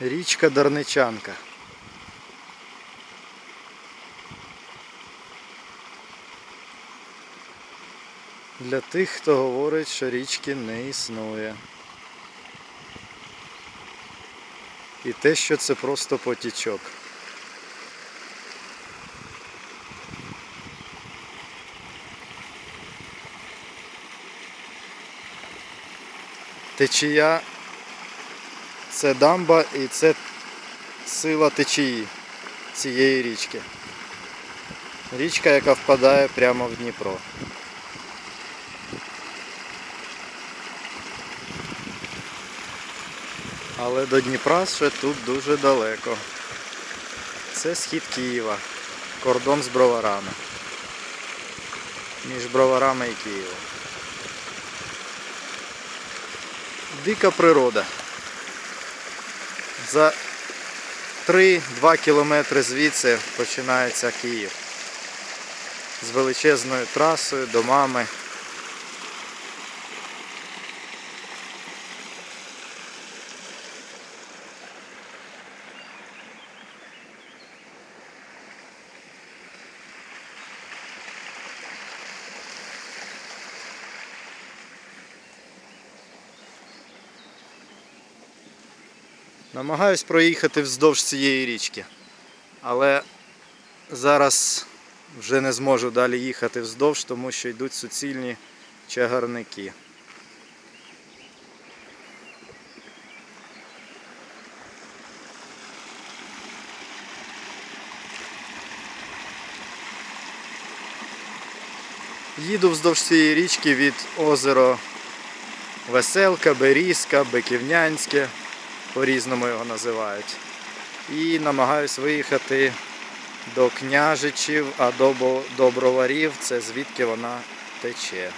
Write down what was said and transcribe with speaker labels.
Speaker 1: Річка Дарничанка. Для тих, хто говорить, що річки не існує. І те, що це просто потічок. Течія це дамба і це сила течії цієї річки. Річка, яка впадає прямо в Дніпро. Але до Дніпра ще тут дуже далеко. Це схід Києва, кордон з броварами. Між броварами і Києвом. Дика природа. За 3-2 кілометри звідси починається Київ. З величезною трасою, домами. Намагаюсь проїхати вздовж цієї річки. Але зараз вже не зможу далі їхати вздовж, тому що йдуть суцільні чагарники. Їду вздовж цієї річки від озера Веселка, Берізка, Биківнянське, по-різному його називають. І намагаюсь виїхати до княжичів, а до, Доброварів броварів це звідки вона тече.